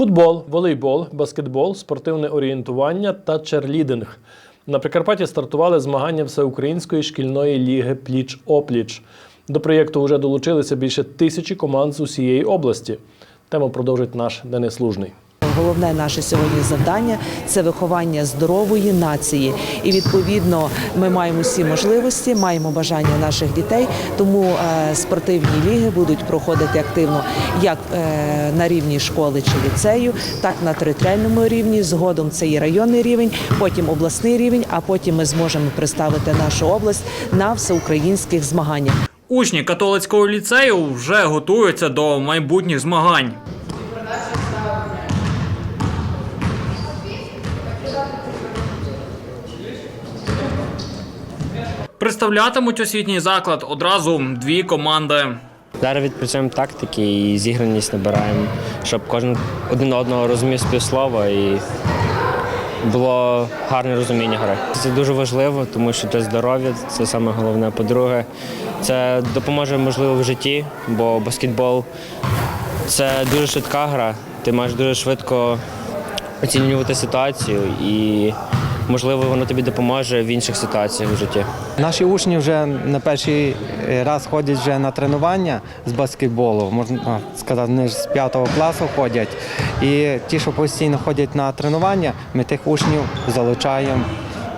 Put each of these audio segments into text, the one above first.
Футбол, волейбол, баскетбол, спортивне орієнтування та черлідинг. На Прикарпатті стартували змагання Всеукраїнської шкільної ліги Пліч-опліч. До проєкту вже долучилися більше тисячі команд з усієї області. Тему продовжить наш Денис Лужний. Головне наше сьогодні завдання це виховання здорової нації. І відповідно ми маємо всі можливості, маємо бажання наших дітей. Тому е, спортивні ліги будуть проходити активно як е, на рівні школи чи ліцею, так на територіальному рівні. Згодом це і районний рівень, потім обласний рівень. А потім ми зможемо представити нашу область на всеукраїнських змаганнях. Учні католицького ліцею вже готуються до майбутніх змагань. Представлятимуть освітній заклад одразу дві команди. Зараз відпрацюємо тактики і зіграність набираємо, щоб кожен один одного розумів співслова і було гарне розуміння гри. Це дуже важливо, тому що це здоров'я, це саме головне. По-друге, це допоможе можливо в житті, бо баскетбол це дуже швидка гра. Ти маєш дуже швидко оцінювати ситуацію і можливо воно тобі допоможе в інших ситуаціях в житті. Наші учні вже на перший раз ходять вже на тренування з баскетболу. Можна сказати, вони ж з п'ятого класу ходять. І ті, що постійно ходять на тренування, ми тих учнів залучаємо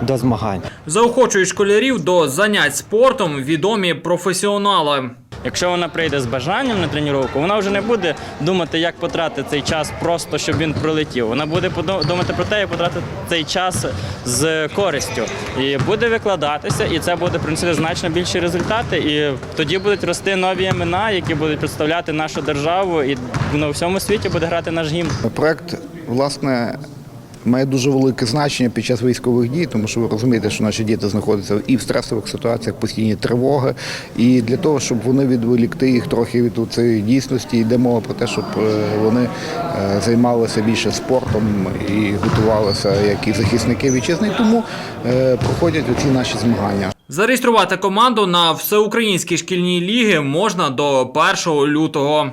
до змагань. Заохочують школярів до занять спортом відомі професіонали. Якщо вона прийде з бажанням на тренування, вона вже не буде думати, як потратити цей час просто, щоб він пролетів. Вона буде думати про те, як потратити цей час з користю. І буде викладатися, і це буде приносити значно більші результати. І тоді будуть рости нові імена, які будуть представляти нашу державу, і на всьому світі буде грати наш гімн. Проект, власне, має дуже велике значення під час військових дій, тому що ви розумієте, що наші діти знаходяться і в стресових ситуаціях, постійні тривоги. І для того, щоб вони відволікти їх трохи від цієї дійсності, йде мова про те, щоб е, вони е, займалися більше спортом і готувалися як і захисники вітчизни. Тому е, проходять оці наші змагання. Зареєструвати команду на всеукраїнській шкільній ліги можна до 1 лютого.